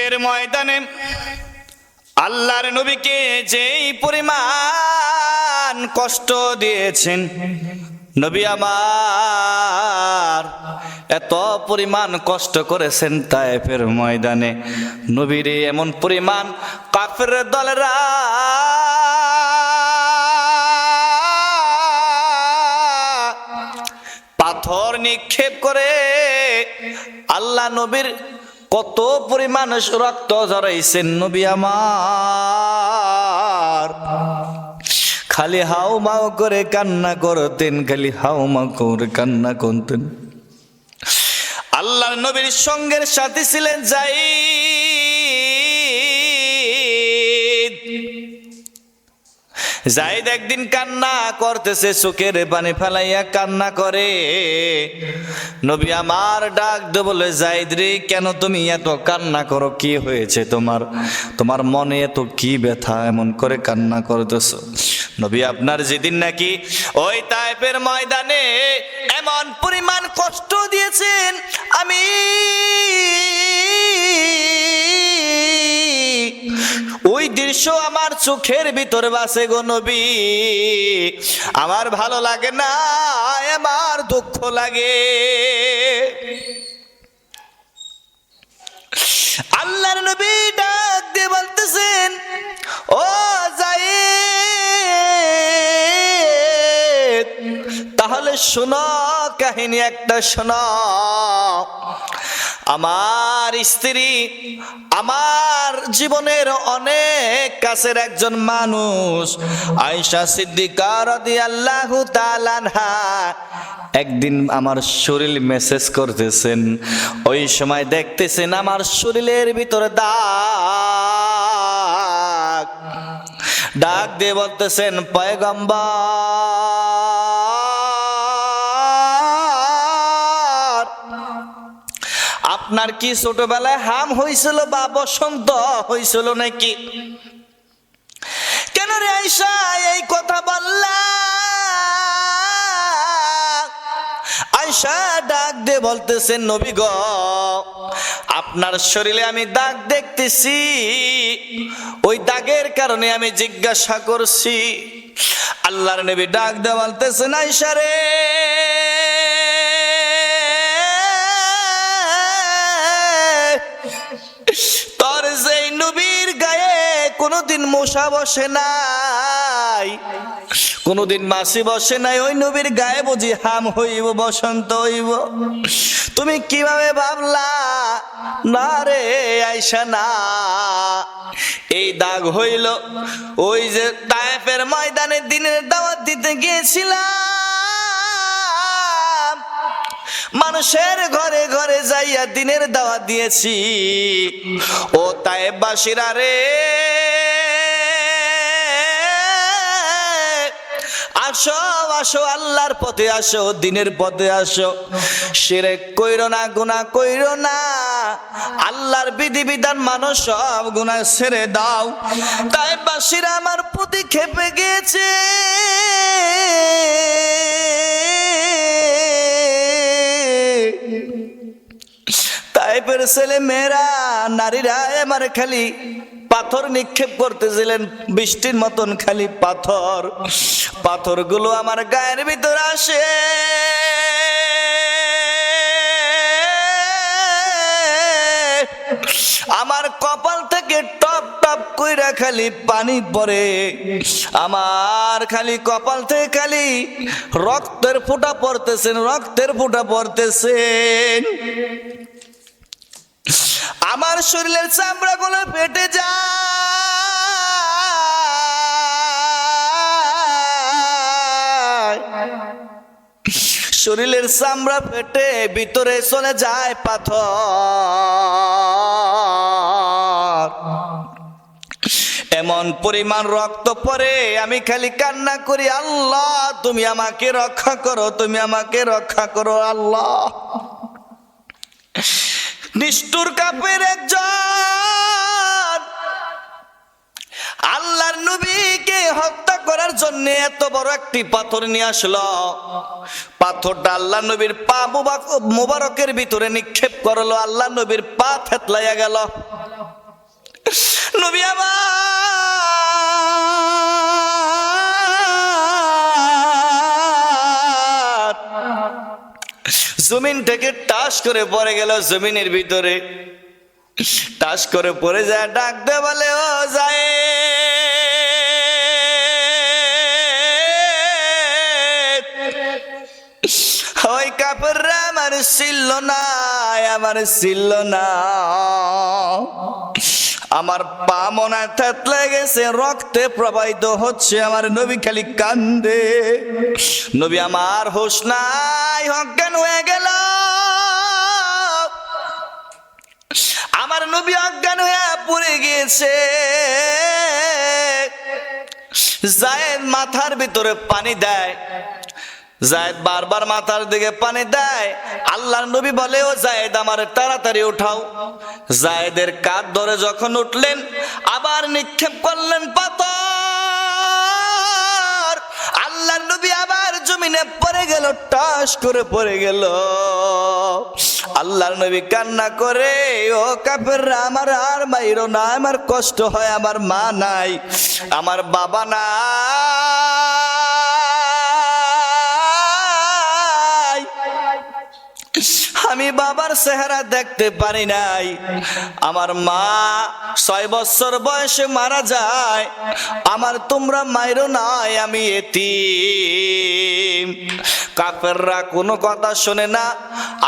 উহুদের ময়দানে আল্লাহর নবীকে যেই পরিমাণ কষ্ট দিয়েছেন, নবী আমার এত পরিমাণ কষ্ট করেছেন তায়েফের ময়দানে। নবীর এমন পরিমাণ কাফের দলেরা পাথর নিক্ষেপ করে আল্লাহ নবীর কত পরিমাণ রক্ত ঝরাইছেন নবী আমার। খালি হাউ মাও করে কান্না করতেন, খালি হাউ মাউ করে কান্না করতেন। আল্লাহ নবীর সঙ্গের সাথে ছিলেন যাই। জাইদ একদিন কান্না করতেছে, চোখের পানি ফেলাইয়া কান্না করে। নবী আমার ডাক দে বলে, জাইদ রে, কেন তুমি এত কান্না করো? কি হয়েছে তোমার? তোমার মনে এত কি ব্যথা? এমন করে কান্না করতেছ? নবী আপনার যেদিন নাকি ওই তাইপের ময়দানে এমন পরিমাণ কষ্ট দিয়েছেন, আমি ওই দৃশ্য আমার চোখের ভিতরে বাসে গো নবী। আমার ভালো লাগে না, আমার দুঃখ লাগে। আল্লাহর নবী ডাক দিয়ে বলতেছেন, ও যাই তাহলে শোনো কাহিনী একটা শোনো। আমার স্ত্রী, আমার জীবনের অনেক কাছের একজন মানুষ আয়সা সিদ্দিকা রাদিয়াল্লাহু তাআলা আনহা একদিন আমার শরীর মেসেজ করতেছেন। ওই সময় দেখতেছেন আমার শরীরের ভিতরে দাগ। ডাক দিয়ে বলতেছেন, পয়গম্বর আপনার কি ছোটবেলায় হাম হয়েছিল বা বসন্ত হয়েছিল নাকি? কেন রে আইসা এই কথা বললা? আয়সা ডাক দে বলতেছেন নবী গ, আপনার শরীরে আমি দাগ দেখতেছি। ওই দাগের কারণে আমি জিজ্ঞাসা করছি। আল্লাহর নবী ডাক দে বলতেছেন আয়সা রে কোনোদিন মশা বসে নাই। কোনোদিন মাসি বসে নাই, ওই নবীর গায়ে বুঝি হাম হইব, বসন্ত হইব। তুমি কীভাবে ভাবলা? না রে আইসা না। এই দাগ হইল, ওই যে তায়েফের ময়দানে দিনের দাওয়াত দিতে গিয়েছিলাম। মানুষের ঘরে ঘরে যাইয়া দিনের দাওয়াত দিয়েছি। ও তায়েববাসীরা রে। আসো আসো, আল্লাহর পথে আসো, দিনের পথে আসো। সেরে কইর না গুণা কইর না। আল্লাহর বিধি বিধান মানুষ সব গুণা ছেড়ে দাও। তাই বাসীরা আমার প্রতি খেপে গিয়েছে তাইপের ছেলে মেয়েরা, নারীরা আমার খালি পাথর নিক্ষেপ করতেছিলেন বৃষ্টির মতন খালি পাথর। পাথরগুলো আমার গায়ের ভিতর আসে। আমার কপাল থেকে টপ টপ কইরা খালি পানি পড়ে। আমার খালি কপাল থেকে খালি রক্তের ফোঁটা পড়তেছেন, রক্তের ফোঁটা পড়তেছেন। আমার শরীরের চামড়া গুলো ফেটে যায়। শরীরের চামড়া ফেটে ভিতরে চলে যায় পাথর। এমন পরিমাণ রক্ত পরে আমি খালি কান্না করি, আল্লাহ, তুমি আমাকে রক্ষা করো, তুমি আমাকে রক্ষা করো, আল্লাহ। নিষ্ঠুর কাপের একজন। আল্লাহর নবীকে হত্যা করার জন্য এত বড় একটি পাথর নিয়ে আসলো। পাথরটা আল্লাহ নবীর পা মুবারক- মুবারকের ভিতরে নিক্ষেপ করল আল্লাহ নবীর পা থেতলাইয়া গেল। নবী আমার জমিন থেকে টাস করে পড়ে গেল জমিনের ভিতরে। টাস করে পড়ে যায়, ডাক দে বলে, ও যায় ওই কাপড়রা আমার ছিল না, আমার ছিল না। আমার পা মনে থেতলে গেছে রক্তে প্রবাহিত হচ্ছে আমার নবী খালি কান্দে। নবী আমার হোশ নাই, অজ্ঞান হয়ে গেল। আমার নবী অজ্ঞান হয়ে পড়ে গিয়েছে। জায়েদ মাথার ভিতরে পানি দেয়। জায়েদ বারবার মাথার দিকে পানি দেয়। আল্লাহর নবী বলে, ও জায়েদ, আমার তাড়াতাড়ি উঠাও। জায়েদের কাঁধ ধরে যখন উঠলেন, আবার নিক্ষেপ করলেন পাথর। আল্লাহর নবী আবার জমিনে পড়ে গেল, টাস করে পড়ে গেল। আল্লাহর নবী কান্না করে, ও কাপের আমার আর মাইরো না, আমার কষ্ট হয়, আমার মা নাই, আমার বাবা নাই। আমি বাবার চেহারা দেখতে পারি নাই। আমার মা ছয় বছর বয়সে মারা যায়। আমার তোমরা মাইরো নাই, আমি এতিম। কাফেররা কোনো কথা শোনে না।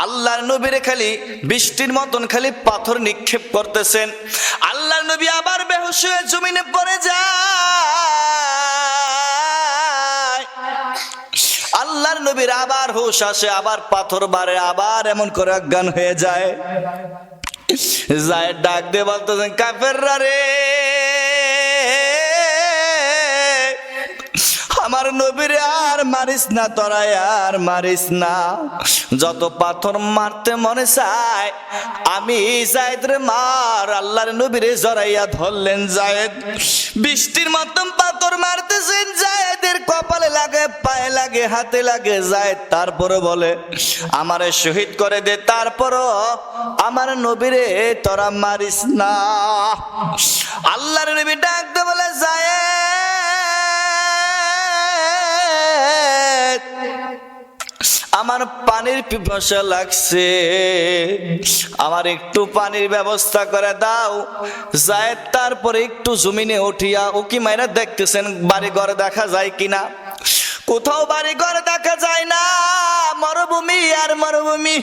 আল্লাহর নবীরে খালি বৃষ্টির মতন খালি পাথর নিক্ষেপ করতেছেন। আল্লাহর নবী আবার বেহুশ হয়ে জমিনে পড়ে যায়। আল্লাহর নবীর আবার হুশ আসে, আবার পাথর বারে, আবার এমন করে অজ্ঞান হয়ে যায়। যায় ডাক দিয়ে বলতেছেন, কাফেররা রে আমার নবীর আর মারিস না তোরাই আর মারিস না। যত পাথর মারতে মনে চায়, আমি জায়দ রে মার, আল্লাহর নবীরে জড়াইয়া ধরলেন জায়েদ। বৃষ্টির মতন পাথর মারতেছেন জায়েদের কপালে লাগে, পায়ে লাগে, হাতে লাগে জায়েদ। তারপরে বলে, আমারে শহীদ করে দে, তারপরও আমার নবীরে তোরা মারিস না। আল্লাহর নবী ডাক দে বলে, জায়েদ আমার পানির পিপাসা লাগছে। আমার একটু পানির ব্যবস্থা করে দাও। যায় তারপরে একটু জমিনে উঠিয়া উকি মাইরা দেখতেছেন বাড়ি ঘরে দেখা যায় কিনা। কোথাও বাড়ি ঘর দেখা যায় না, মরুভূমি আর মরুভূমি।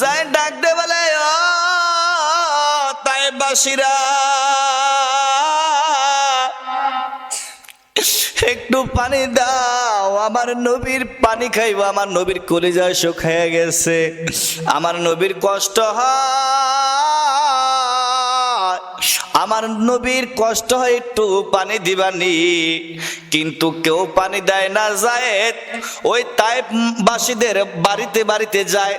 যায় ডাক দে বলে, ও তাই বাসিরা একটু পানি দাও। আমার নবীর পানি খাইব, আমার নবীর কলিজা শুকাইয়া গেছে। আমার নবীর কষ্ট হয়। আমার নবীর কষ্ট হয়, একটু পানি দিবানি। কিন্তু কেউ পানি দেয় না, যায়। ওই তাই বাসীদের বাড়িতে বাড়িতে যায়।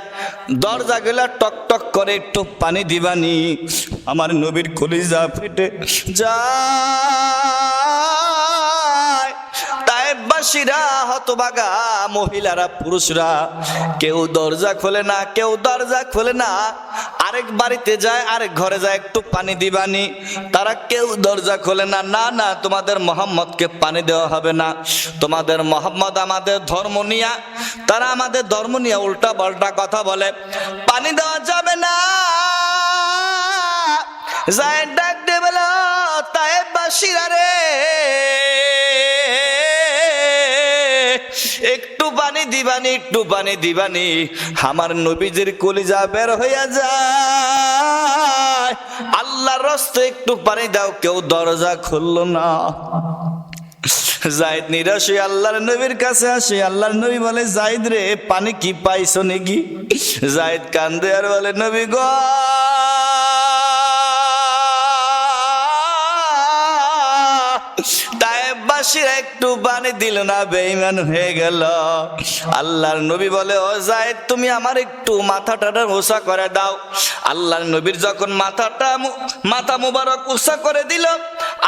দরজা গেলা টক টক করে একটু পানি দিবানি। আমার নবীর কলিজা ফেটে যায়। তাইবাসীরা হতবাগা মহিলারা, পুরুষরা, কেউ দরজা খোলে না, কেউ দরজা খোলে না। আরেক বাড়িতে যায়, আরেক ঘরে যায়, একটু পানি দিবানি। তারা কেউ দরজা খোলে না না না, তোমাদের মোহাম্মদকে পানি দেওয়া হবে না। তোমাদের মোহাম্মদ আমাদের ধর্ম নিয়া। তারা আমাদের ধর্ম নিয়ে উল্টা পাল্টা কথা বলে, পানি দেওয়া যাবে না। যায় ডাক দেবে তাই বাসিরা রে। পানি দিবানি একটু পানি দিবানি। আমার নবীজির কলিজা বের হইয়া যায়। আল্লাহর রস্তে একটু পানি দাও, কেউ দরজা খুললো না। জায়দ নিরাশ আল্লাহর নবীর কাছে আসে। আল্লাহর নবী বলে জায়দ রে, পানি কি পাইছো নাকি? জায়দ কান্দে আর বলে, নবী গো তাইবাসীরা একটু পানি দিল না, বেঈমান হয়ে গেল। আল্লাহর নবী বলে, ও জায়েদ, তুমি আমার একটু মাথাটা উষা করে দাও। আল্লাহর নবীর যখন মাথাটা মাথা মুবারক উষা করে দিল,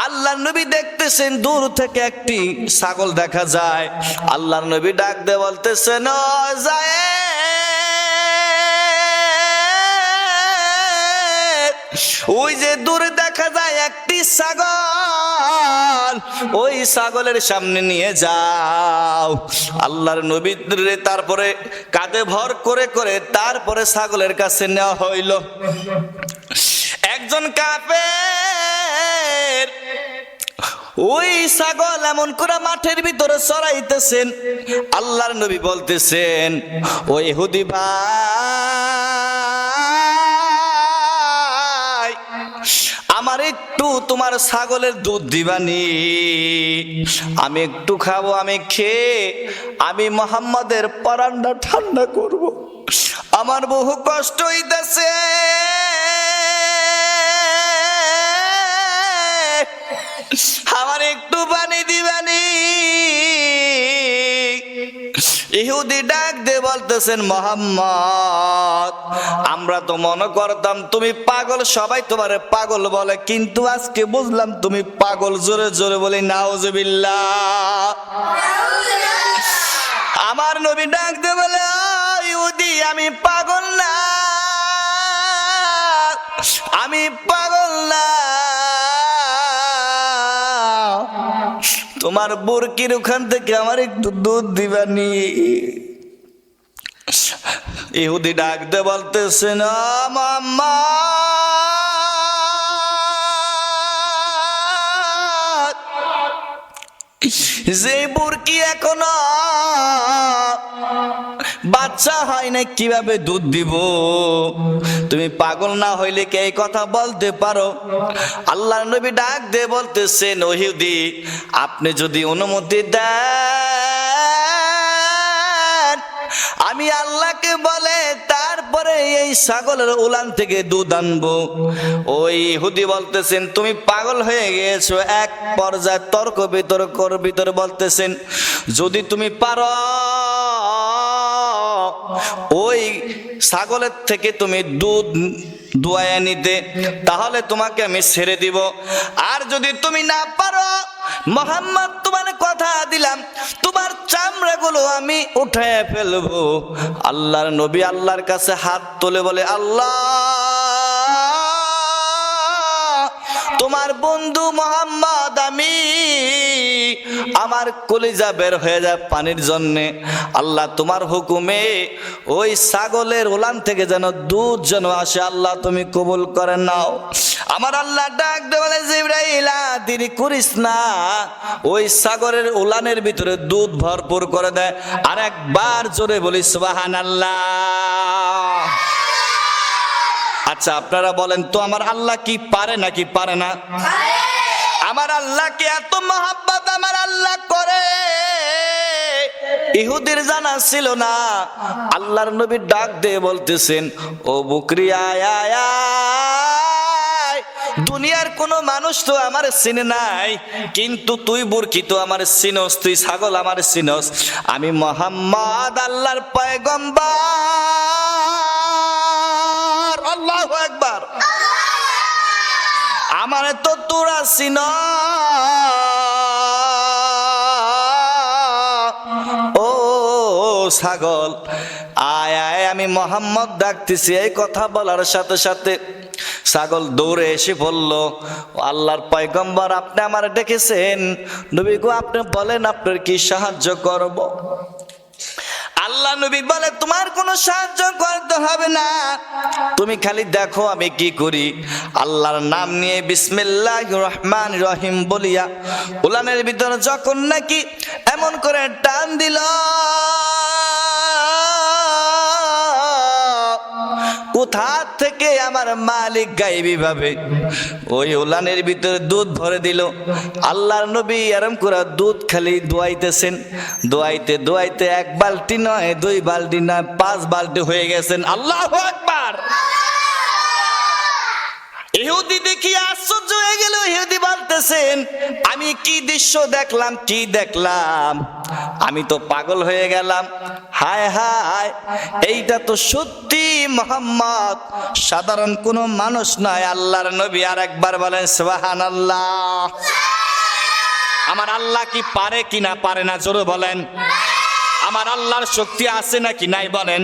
আল্লাহর নবী দেখতেছেন দূর থেকে একটি ছাগল দেখা যায়। আল্লাহর নবী ডাক দে বলতেছেন, ও জায়েদ, ওই যে দূরে দেখা যায় একটি ছাগল। ওই ছাগলের সামনে নিয়ে যাও। আল্লাহর নবীরে তারপরে কাঁধে ভর করে করে তারপরে ছাগলের কাছে নেওয়া হইল। একজন কাপের ওই ছাগল এমন করে মাঠের ভিতরে চড়াইতেছেন। আল্লাহর নবী বলতেছেন ওই হুদি ভাই তোমার ছাগলের দুধ দিবানি। আমি একটু খাব, আমি খেয়ে আমি মোহাম্মদের পরান্ডা ঠান্ডা করব। আমার বহু কষ্ট হইতেছে। আমার একটু পানি দিবানি। ইহুদি ডাক দে বলতেছেন, মোহাম্মদ, আমরা তো মনে করতাম তুমি পাগল, সবাই তোমারে পাগল বলে, কিন্তু আজকে বুঝলাম তুমি পাগল, জোরে জোরে বলি, নাউজুবিল্লাহ। আমার নবী ডাক দে বলে ইহুদি, আমি পাগল না, আমি পাগল তোমার বোরকির ওখান থেকে আমার একটু দুধ দিবানি। ইহুদি ডাকতে বলতেছে না মাম্মা। যে বুরকি এখনও বাচ্চা হয় না কীভাবে দুধ দিব? তুমি পাগল না হইলে কে এই কথা বলতে পারো? আল্লাহ নবী ডাক দে বলতেছেন ওহিদি আপনি যদি অনুমতি দেন, আমি আল্লাহকে বলে তারপরে এই ছাগলের উলান থেকে দুধ আনব। ওই হুদি বলতেছেন, তুমি পাগল হয়ে গিয়েছো, এক পর্যায়ে তর্ক বিতর্কর ভিতরে বলতেছেন, যদি তুমি পারো ছাগলের থেকে তুমি দুধ দুয়ায় নিতে, তাহলে তোমাকে আমি ছেড়ে দিব। আর যদি তুমি না পারো, মোহাম্মদ তোমার কথা দিলাম, তোমার চামড়াগুলো আমি উঠায় ফেলব। আল্লাহর নবী আল্লাহর কাছে হাত তোলে বলে, আল্লাহ, তোমার বন্ধু মোহাম্মদ আমি আমার কলিজা বের হয়ে যায় পানির জন্যে। আল্লাহ তোমার হুকুমে ওই ছাগলের ওলান থেকে যেন দুধ যেন আসে আল্লাহ তুমি কবুল করে নাও। আমার আল্লাহ ডাক দে বলে জিব্রাইলা দেরি করিস না। ওই সাগরের উলানের ভিতরে দুধ ভরপুর করে দেয় আর একবার জোরে বলি সুবাহান আল্লাহ আচ্ছা আপনারা বলেন তো আমার আল্লাহ কি পারে নাকি পারে না? আমার আল্লাহকে এত মহাব্বত ইহুদের জানা ছিল না। আল্লাহর নবী ডাক দিয়ে বলতেছেন ও বুকরি আয়। দুনিয়ার কোনো মানুষ তো আমার চিনে নাই কিন্তু তুই বুরকি তো আমার চিনস তুই ছাগল আমার চিনস। আমি মোহাম্মদ আল্লাহর পয়গম্বর। আল্লাহ একবার আমার তো তোরা চিন ছাগল। আয় আয়, আমি মোহাম্মদ ডাকতেছি, এই কথা বলার সাথে সাথে ছাগল দৌড়ে এসে বলল আল্লাহর পয়গম্বর, আপনি আমার ডেকেছেন। নবী গো, আপনি বলেন আপনার কি সাহায্য করব? আল্লাহ নবী বলে, তোমার কোনো সাহায্য করতে হবে না। তুমি খালি দেখো আমি কি করি। আল্লাহর নাম নিয়ে বিসমিল্লাহ রহমান রহিম বলিয়া উলানের ভিতরে যখন নাকি এমন করে টান দিল কোথা থেকে আমার মালিক গাইবি ভাবে? ওই উলানের ভিতরে দুধ ভরে দিল। আল্লাহর নবী আরাম করে দুধ খালি দোয়াইতেছেন। দোয়াইতে দোয়াইতে এক বালতি নয়, দুই বালতি নয়, পাঁচ বালতি হয়ে গেছেন। আল্লাহ একবার ইহুদি দেখি আশ্চর্য হয়ে গেল, ইহুদি বলতেছেন, আমি কি দৃশ্য দেখলাম, কি দেখলাম? আমি তো পাগল হয়ে গেলাম। হায় হায়, এইটা তো সত্যি মোহাম্মদ। সাধারণ কোনো মানুষ নয়, আল্লাহর নবী আর একবার বলেন সোহান আল্লাহ আমার আল্লাহ কি পারে কি না পারে না, জোরে বলেন। আমার আল্লাহর শক্তি আছে নাকি নাই বলেন।